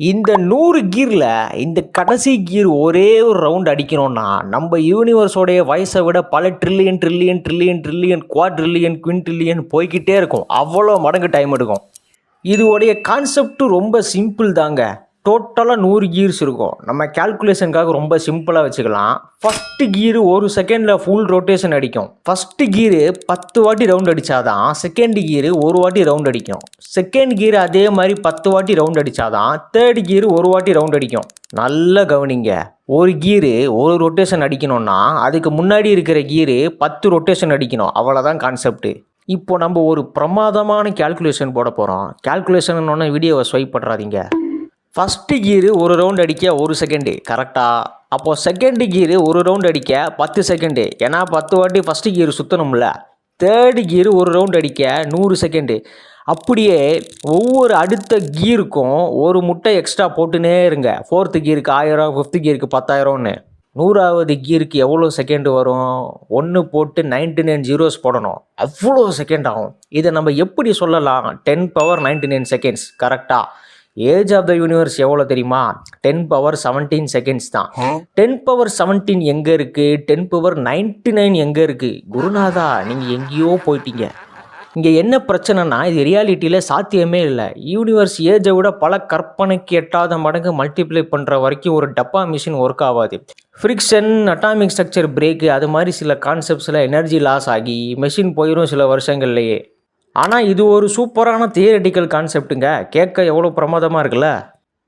இந்த நூறு கீரில் இந்த கடைசி கீர் ஒரே ஒரு ரவுண்ட் அடிக்கணும்னா நம்ம யூனிவர்ஸோடைய வயசை விட பல trillion trillion trillion trillion quadrillion quintillion போய்க்கிட்டே இருக்கும். அவ்வளோ மடங்கு டைம் எடுக்கும். இதுவோடைய கான்செப்டும் ரொம்ப சிம்பிள் தாங்க. டோட்டலாக நூறு கீர்ஸ் இருக்கும். நம்ம கேல்குலேஷனுக்காக ரொம்ப சிம்பிளாக வச்சுக்கலாம். ஃபஸ்ட்டு கீரு ஒரு செகண்டில் ஃபுல் ரொட்டேஷன் அடிக்கும். ஃபஸ்ட்டு கீரு பத்து வாட்டி ரவுண்ட் அடித்தாதான் செகண்ட் கீரு ஒரு வாட்டி ரவுண்ட் அடிக்கும். செகண்ட் கீர் அதே மாதிரி பத்து வாட்டி ரவுண்ட் அடித்தாதான் தேர்ட் கீரு ஒரு வாட்டி ரவுண்ட் அடிக்கும். நல்ல கவனிங்க. ஒரு கீரு ஒரு ரொட்டேஷன் அடிக்கணும்னா அதுக்கு முன்னாடி இருக்கிற கீரு பத்து ரொட்டேஷன் அடிக்கணும். அவ்வளோதான் கான்செப்ட்டு இப்போ நம்ம ஒரு பிரமாதமான கால்குலேஷன் போட போகிறோம் கேல்குலேஷன் வீடியோவை ஸ்வைப் பண்ணுறாதீங்க ஃபஸ்ட்டு கீரு ஒரு ரவுண்ட் அடிக்க ஒரு செகண்டு கரெக்டாக அப்போது செகண்டு கீரு ஒரு ரவுண்ட் அடிக்க பத்து செகண்டு ஏன்னா பத்து வாட்டி ஃபஸ்ட்டு கீரு சுற்றணும்ல தேர்டு கீரு ஒரு ரவுண்ட் அடிக்க நூறு செகண்டு அப்படியே ஒவ்வொரு அடுத்த கீருக்கும் ஒரு முட்டை எக்ஸ்ட்ரா போட்டுனே இருங்க. ஃபோர்த்து கீருக்கு ஆயிரம் ஃபிஃப்த்து கீருக்கு பத்தாயிரம்னு. நூறாவது கீருக்கு எவ்வளோ செகண்ட் வரும்? ஒன்று போட்டு நைன்டி நைன் ஜீரோஸ் போடணும். அவ்வளோ செகண்ட் ஆகும். இதை நம்ம எப்படி சொல்லலாம்? Ten power ninety nine seconds கரெக்டாக ஏஜ் ஆஃப் த யூனிவர்ஸ் எவ்வளோ தெரியுமா? டென் பவர் செவன்டீன் செகண்ட்ஸ் தான். டென் பவர் செவன்டீன் எங்கே இருக்குது டென் பவர் நைன்டி நைன் எங்கே இருக்குது குருநாதா நீங்கள் எங்கேயோ போயிட்டீங்க. இங்கே என்ன பிரச்சனைனா இது ரியாலிட்டியில் சாத்தியமே இல்லை. யூனிவர்ஸ் ஏஜை விட பல கற்பனைக்கு எட்டாத மடங்கு மல்டிப்ளை பண்ணுற வரைக்கும் ஒரு டப்பா மிஷின் ஒர்க் ஆகாது. ஃப்ரிக்ஷன் அட்டாமிக் ஸ்ட்ரக்சர் பிரேக்கு அது மாதிரி சில கான்செப்ட்ஸில் எனர்ஜி லாஸ் ஆகி மெஷின் போயிடும் சில வருஷங்கள்லேயே. ஆனால் இது ஒரு சூப்பரான தியரட்டிக்கல் கான்செப்ட்டுங்க கேட்க எவ்வளோ பிரமாதமாக இருக்குல்ல?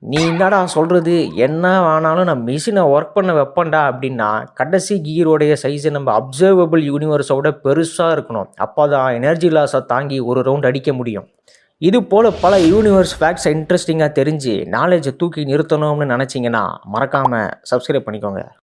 நீ என்னடா சொல்கிறது என்ன ஆனாலும் நான் மிஷினை ஒர்க் பண்ண வைப்பேன்டா அப்படின்னா கடைசி கீரோடைய சைஸை நம்ம அப்சர்வபிள் யூனிவர்ஸோட பெருசாக இருக்கணும். அப்போ தான் எனர்ஜி லாஸை தாங்கி ஒரு ரவுண்ட் அடிக்க முடியும். இது போல் பல யூனிவர்ஸ் ஃபேக்ட்ஸை இன்ட்ரெஸ்டிங்காக தெரிஞ்சு நாலேஜை தூக்கி நிறுத்தணும்னு நினச்சிங்கன்னா மறக்காமல் சப்ஸ்கிரைப் பண்ணிக்கோங்க.